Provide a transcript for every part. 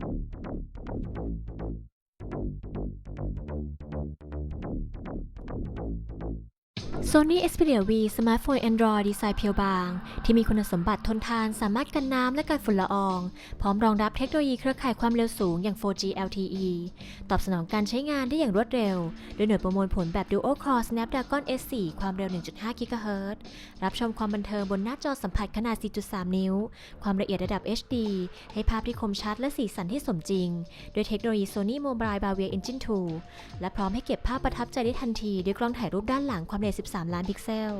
Thank you. Sony Xperia V สมาร์ทโฟน Android ดีไซน์เพียวบาง ที่มีคุณสมบัติทนทานสามารถกันน้ำและกันฝุ่นละออง พร้อมรองรับเทคโนโลยีเครือข่ายความเร็วสูงอย่าง 4G LTE ตอบสนองการใช้งานได้อย่างรวดเร็วด้วยหน่วยประมวลผลแบบ Dual Core Snapdragon S4 ความเร็ว 1.5 GHz รับชมความบันเทิงบนหน้าจอสัมผัสขนาด 4.3 นิ้ว ความละเอียดระดับ HD ให้ภาพที่คมชัดและสีสันที่สมจริง ด้วยเทคโนโลยี Sony Mobile Bravia Engine 2 และพร้อมให้เก็บภาพประทับใจได้ทันทีด้วยกล้องถ่ายรูปด้านหลังความละเอียด13ล้านพิกเซล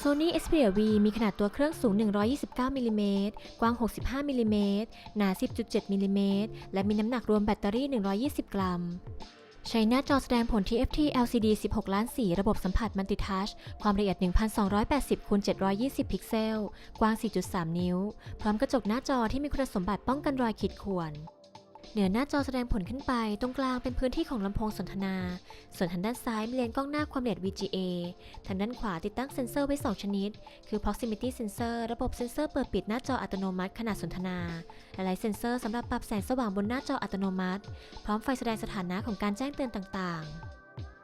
Sony Xperia V มีขนาดตัวเครื่องสูง 129มิลลิเมตรกว้าง 65มิลลิเมตรหนา 10.7มิลลิเมตรและมีน้ำหนักรวมแบตเตอรี่ 120 กรัม ใช้หน้าจอแสดงผล TFT LCD 16 ล้านสี ระบบสัมผัสมัลติทัช ความละเอียด 1280คูณ720 พิกเซล กว้าง 4.3 นิ้ว พร้อมกระจกหน้าจอที่มีคุณสมบัติป้องกันรอยขีดข่วน เหนือหน้าจอแสดงผลขึ้นไป ตรงกลางเป็นพื้นที่ของลำโพงสนทนา ส่วนทางด้านซ้ายมีเลนส์กล้องหน้าความละเอียด VGA ทางด้านขวาติดตั้งเซ็นเซอร์ไว้ 2 ชนิด คือ proximity sensor ระบบเซ็นเซอร์เปิดปิดหน้าจออัตโนมัติขณะสนทนา และไลท์เซ็นเซอร์สำหรับปรับแสงสว่างบนหน้าจออัตโนมัติ พร้อมไฟแสดงสถานะของการแจ้งเตือนต่าง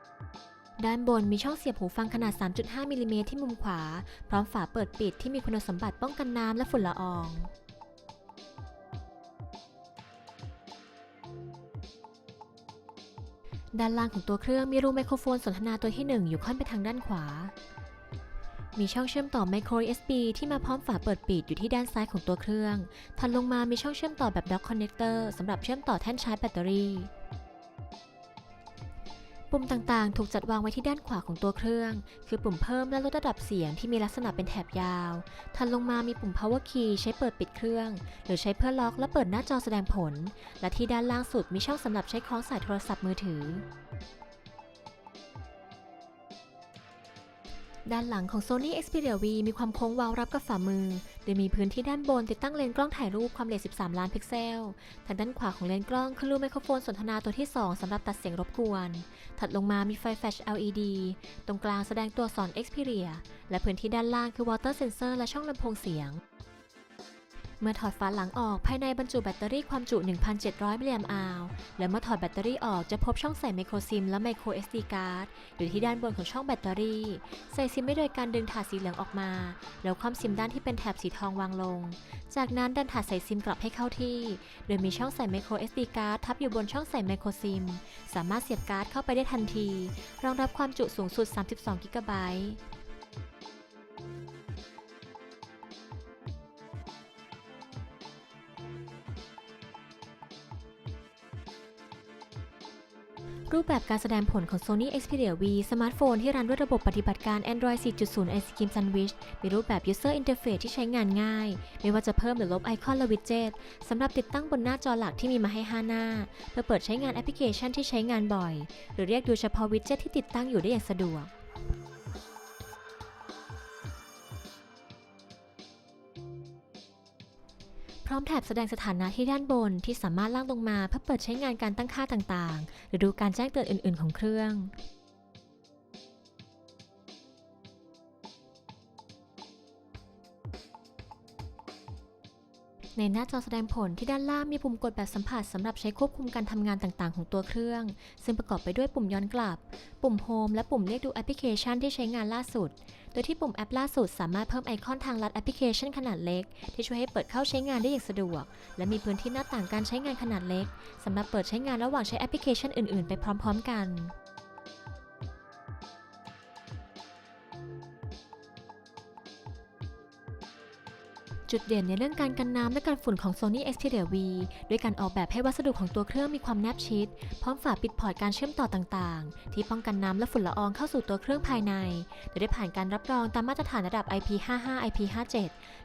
ๆด้านบนมีช่องเสียบหูฟังขนาด 3.5 มิลลิเมตรที่มุมขวา พร้อมฝาเปิดปิดที่มีคุณสมบัติป้องกันน้ำและฝุ่นละออง ด้านล่างของตัวเครื่องมีรูไมโครโฟนสนทนาตัวที่ 1 อยู่ค่อนไปทางด้านขวา มีช่องเชื่อมต่อไมโคร USB ที่มาพร้อมฝาเปิดปิดอยู่ที่ด้านซ้ายของตัวเครื่อง ถัดลงมามีช่องเชื่อมต่อแบบด็อกคอนเนคเตอร์สำหรับเชื่อมต่อแท่นชาร์จแบตเตอรี่ ปุ่มต่างๆ ถูกจัดวางไว้ที่ด้านขวาของตัวเครื่อง คือปุ่มเพิ่มและลดระดับเสียงที่มีลักษณะเป็นแถบยาว ถัดลงมามีปุ่ม power key ใช้เปิดปิดเครื่อง หรือใช้เพื่อล็อกและเปิดหน้าจอแสดงผล และที่ด้านล่างสุดมีช่องสำหรับใช้คล้องสายโทรศัพท์มือถือ ด้านหลังของ Sony Xperia V มีความโค้งเว้ารับกับฝ่ามือ โดยมีพื้นที่ด้านบนติดตั้งเลนส์กล้องถ่ายรูปความละเอียด 13 ล้านพิกเซล ทางด้านขวาของเลนส์กล้องคือรูไมโครโฟนสนทนาตัวที่ 2สำหรับตัดเสียงรบกวน ถัดลงมามีไฟแฟลช LED ตรงกลางแสดงตัวอักษร Xperia และพื้นที่ด้านล่างคือ water sensor และช่องลำโพงเสียง เมื่อถอดฝาหลังออกภายในบรรจุแบตเตอรี่ความจุ 1,700 มิลลิแอมป์อาวและเมื่อถอดแบตเตอรี่ออกจะพบช่องใส่ไมโครซิมและไมโคร SD card อยู่ที่ด้านบนของช่องแบตเตอรี่ ใส่ซิมได้โดยการดึงถาดสีเหลืองออกมา แล้วคว่ำซิมด้านที่เป็นแถบสีทองวางลง จากนั้นดันถาดใส่ซิมกลับให้เข้าที่ โดยมีช่องใส่ไมโคร SD card ทับอยู่บนช่องใส่ไมโครซิมสามารถเสียบการ์ดเข้าไปได้ทันที รองรับความจุสูงสุด 32 กิกะไบต์ รูปแบบการแสดงผลของ Sony Xperia V สมาร์ทโฟนที่รันด้วยระบบปฏิบัติการ Android 4.0 Ice Cream Sandwich มีรูปแบบ User Interface ที่ใช้งานง่าย ไม่ว่าจะเพิ่มหรือลบไอคอนและวิดเจ็ตสำหรับติดตั้งบนหน้าจอหลักที่มีมาให้ 5 หน้า เพื่อเปิดใช้งานแอปพลิเคชันที่ใช้งานบ่อย หรือเรียกดูเฉพาะวิดเจ็ตที่ติดตั้งอยู่ได้อย่างสะดวก ร้อมแถบแสดงสถานะที่ด้านบนที่สามารถลากลงมาเพื่อเปิดใช้งานการตั้งค่าต่างๆ หรือดูการแจ้งเตือนอื่น ๆ ของเครื่อง ในหน้าจอแสดงผลที่ด้านล่างมีปุ่มกดแบบสัมผัสสำหรับใช้ควบคุมการทำงานต่างๆ ของตัวเครื่อง ซึ่งประกอบไปด้วยปุ่มย้อนกลับ ปุ่มโฮมและปุ่มเรียกดูแอปพลิเคชันที่ใช้งานล่าสุด โดยที่ปุ่มแอปล่าสุด สามารถเพิ่มไอคอนทางลัดแอปพลิเคชันขนาดเล็ก ที่ช่วยให้เปิดเข้าใช้งานได้อย่างสะดวก และมีพื้นที่หน้าต่างการใช้งานขนาดเล็กสำหรับเปิดใช้งานระหว่างใช้แอปพลิเคชันอื่น ๆ ไปพร้อม ๆ กัน จุดเด่นในเรื่องการกันน้ำและการฝุ่นของ Sony Xperia V ด้วยการออกแบบให้วัสดุของตัวเครื่องมีความแนบชิด พร้อมฝาปิดพอร์ตการเชื่อมต่อต่างๆ ที่ป้องกันน้ำและฝุ่นละอองเข้าสู่ตัวเครื่องภายใน โดยได้ผ่านการรับรองตามมาตรฐานระดับ IP55 IP57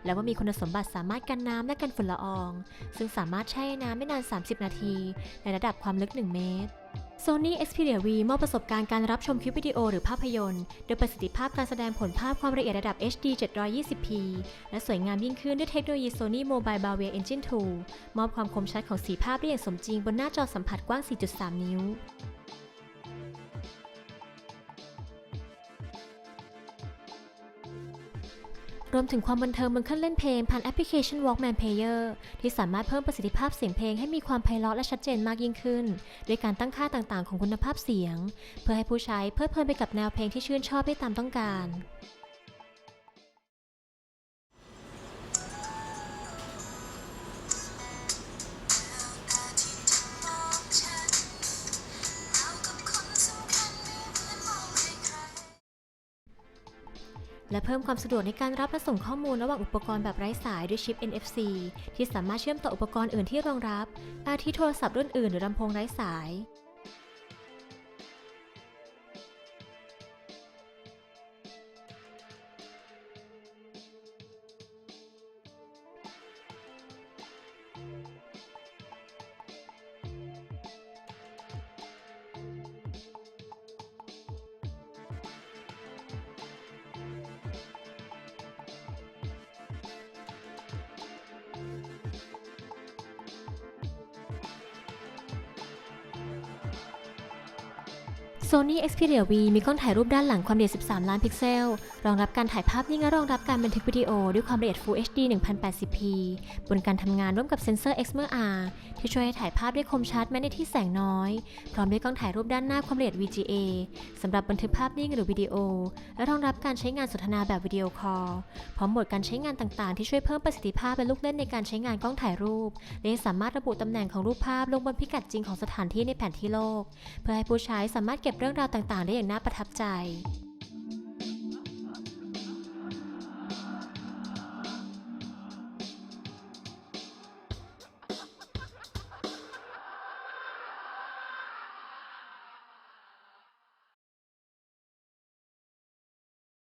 และว่ามีคุณสมบัติสามารถกันน้ำและกันฝุ่นละออง ซึ่งสามารถแช่น้ำไม่นาน 30 นาที ในระดับความลึก 1 เมตร Sony Xperia V มอบประสบการณ์การรับชมคลิปวิดีโอหรือภาพยนตร์ โดยประสิทธิภาพการแสดงผลภาพความละเอียดระดับ HD 720p และสวยงามยิ่งขึ้นด้วยเทคโนโลยี Sony Mobile Bravia Engine 2 มอบความคมชัดของสีภาพได้อย่างสมจริงบนหน้าจอสัมผัสกว้าง 4.3 นิ้ว รวมถึงความบันเทิงบนเครื่องเล่นเพลงผ่านแอปพลิเคชัน Walkman Player ที่สามารถเพิ่มประสิทธิภาพเสียงเพลงให้มีความไพเราะและชัดเจนมากยิ่งขึ้น ด้วยการตั้งค่าต่างๆ ของคุณภาพเสียง เพื่อให้ผู้ใช้เพลิดเพลินไปกับแนวเพลงที่ชื่นชอบได้ตามต้องการ และเพิ่มความสะดวกในการรับและส่งข้อมูลระหว่างอุปกรณ์แบบไร้สายด้วยชิป NFC ที่สามารถเชื่อมต่ออุปกรณ์อื่นที่รองรับ อาทิโทรศัพท์รุ่นอื่นหรือลำโพงไร้สาย Sony Xperia V มีกล้องถ่ายรูปด้านหลังความละเอียด 13 ล้านพิกเซล รองรับการถ่ายภาพนิ่งและรองรับการบันทึกวิดีโอด้วยความละเอียด Full HD 1080p บนการทำงานร่วมกับเซ็นเซอร์ Exmor R ที่ช่วยให้ถ่ายภาพได้คมชัดแม้ในที่แสงน้อย พร้อมด้วยกล้องถ่ายรูปด้านหน้าความละเอียด VGA สำหรับบันทึกภาพนิ่งหรือวิดีโอ และรองรับการใช้งานสนทนาแบบวิดีโอคอล พร้อมโหมดการใช้งานต่างๆ ที่ช่วยเพิ่มประสิทธิภาพและลูกเล่นในการใช้งานกล้องถ่ายรูป และยังสามารถระบุตำแหน่งของรูปภาพลงบนพิกัดจริงของสถานที่ในแผนที่โลก เพื่อให้ผู้ใช้สามารถเก็บเรื่องราวต่างๆ ได้อย่างน่าประทับใจ